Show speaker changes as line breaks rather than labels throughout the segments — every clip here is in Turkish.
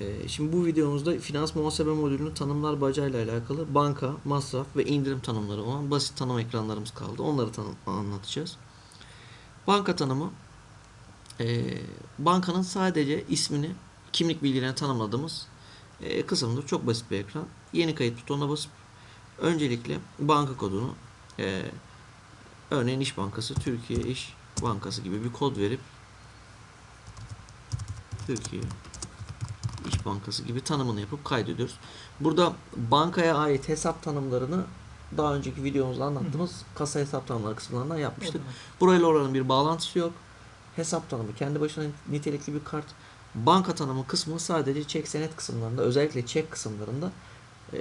Ee, Şimdi bu videomuzda finans muhasebe modülünün tanımlar bacağıyla alakalı banka, masraf ve indirim tanımları olan basit tanım ekranlarımız kaldı. Onları tanım anlatacağız. Banka tanımı e, bankanın sadece ismini, kimlik bilgilerini tanımladığımız e, kısımdır. Çok basit bir ekran. Yeni kayıt butonuna basıp öncelikle banka kodunu örneğin İş Bankası, Türkiye İş Bankası gibi bir kod verip Türkiye Bankası gibi tanımını yapıp kaydediyoruz. Burada bankaya ait hesap tanımlarını daha önceki videomuzda anlattığımız kasa hesap tanımları kısımlarından yapmıştık. Burayla oranın bir bağlantısı yok. Hesap tanımı kendi başına nitelikli bir kart. Banka tanımı kısmı sadece çek senet kısımlarında özellikle çek kısımlarında e,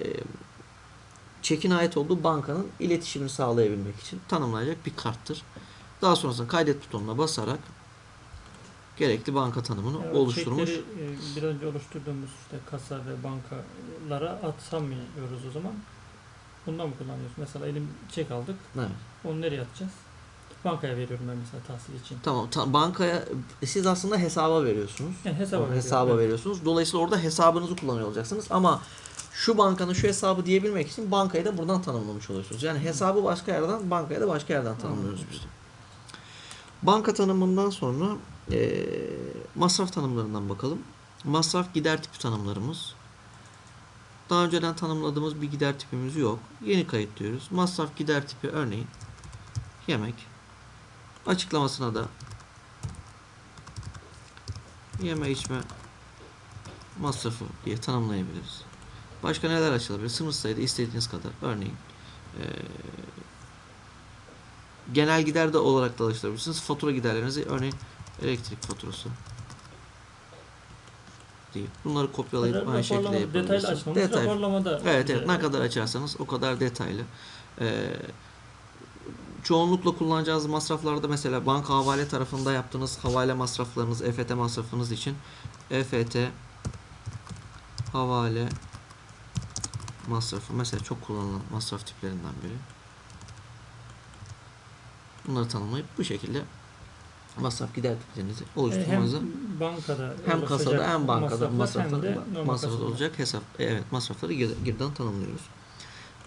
çekin ait olduğu bankanın iletişimini sağlayabilmek için tanımlanacak bir karttır. Daha sonrasında kaydet butonuna basarak gerekli banka tanımını
Yani
oluşturmuş.
e, bir önce oluşturduğumuz işte kasa ve bankalara atsamıyoruz o zaman. Bundan mı kullanıyoruz? Mesela elim çek aldık.
Evet.
Onu nereye atacağız? Bankaya veriyorum ben mesela tahsil için.
Tamam. ta- bankaya siz aslında hesaba veriyorsunuz.
Yani hesaba
Hesaba,
veriyorum,
hesaba
evet.
veriyorsunuz. Dolayısıyla orada hesabınızı kullanıyor olacaksınız ama şu bankanın şu hesabı diyebilmek için bankayı da buradan tanımlamış oluyorsunuz. Yani hesabı başka yerden, bankayı da başka yerden tanımlıyoruz biz. Banka tanımından sonra eee, masraf tanımlarından bakalım. Masraf gider tipi tanımlarımız. Daha önceden tanımladığımız bir gider tipimiz yok. Yeni kayıt diyoruz. Masraf gider tipi örneğin yemek. Açıklamasına da yeme içme masrafı diye tanımlayabiliriz. Başka neler açılabilir? Sınır sayıda istediğiniz kadar. Örneğin eee, genel gider de olarak da alıştırabilirsiniz. Fatura giderlerinizi örneğin elektrik faturası deyip bunları kopyalayıp
Raporlama-
aynı şekilde
Detaylı
yapabilirsiniz.
açmamız
Detay.
raporlamada.
Evet evet ne kadar açarsanız o kadar detaylı. Ee, çoğunlukla kullanacağınız masraflarda mesela banka havale tarafında yaptığınız havale masraflarınız, EFT masrafınız için EFT havale masrafı mesela çok kullanılan masraf tiplerinden biri. Bunları tanımlayıp bu şekilde masraf gider tiplerinizi
E,
oluşturmanızı
hem bankada
hem kasada hem bankada masrafları masrafı olacak hesap e, evet masrafları gir- girden tanımlıyoruz.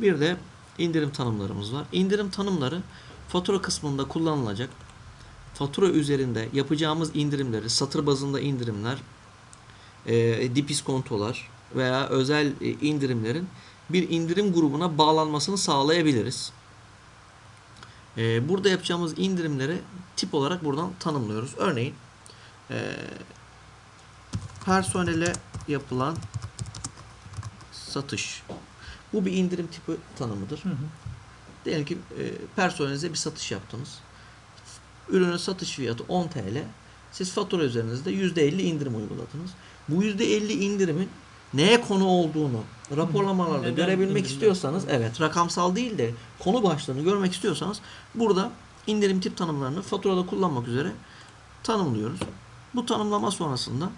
Bir de indirim tanımlarımız var. İndirim tanımları fatura kısmında kullanılacak. Fatura üzerinde yapacağımız indirimleri, satır bazında indirimler, e, dip iskontolar veya özel e, indirimlerin bir indirim grubuna bağlanmasını sağlayabiliriz. E, burada yapacağımız indirimleri tip olarak buradan tanımlıyoruz. Örneğin e, personele yapılan satış. Bu bir indirim tipi tanımıdır.
Hı hı.
Diyelim ki e, personelinize bir satış yaptınız. Ürünün satış fiyatı 10 TL. Siz fatura üzerinizde %50 indirim uyguladınız. Bu %50 indirimin neye konu olduğunu raporlamalarda
Neden
görebilmek
indirim
istiyorsanız evet rakamsal değil de konu başlığını görmek istiyorsanız burada indirim tip tanımlarını faturada kullanmak üzere tanımlıyoruz. Bu tanımlama sonrasında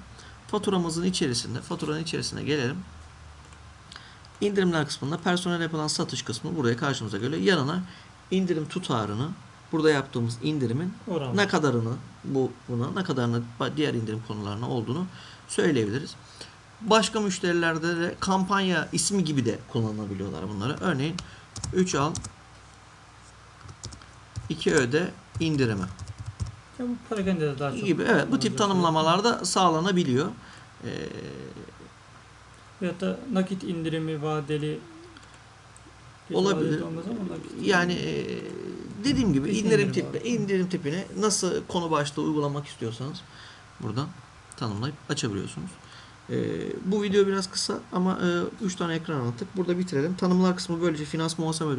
faturamızın içerisinde faturanın içerisine gelelim. İndirimler kısmında personel yapılan satış kısmı buraya karşımıza geliyor. Yanına indirim tutarını burada yaptığımız indirimin
Oran.
ne kadarını bu buna ne kadarını diğer indirim konularına olduğunu söyleyebiliriz. Başka müşterilerde de kampanya ismi gibi de kullanabiliyorlar bunları. Örneğin 3 al 2 öde indirimi
Ya bu Paragen'de de daha çok.
gibi. Evet bu tip tanımlamalarda sağlanabiliyor. Ee,
Veyahut da nakit indirimi vadeli
Olabilir. Yani e, dediğim gibi indirim
indirim
tipi indirim tipini nasıl konu başlığı uygulamak istiyorsanız buradan tanımlayıp açabiliyorsunuz. E, bu video biraz kısa ama 3 tane ekran anlattık. Burada bitirelim. Tanımlar kısmı böylece finans muhasebe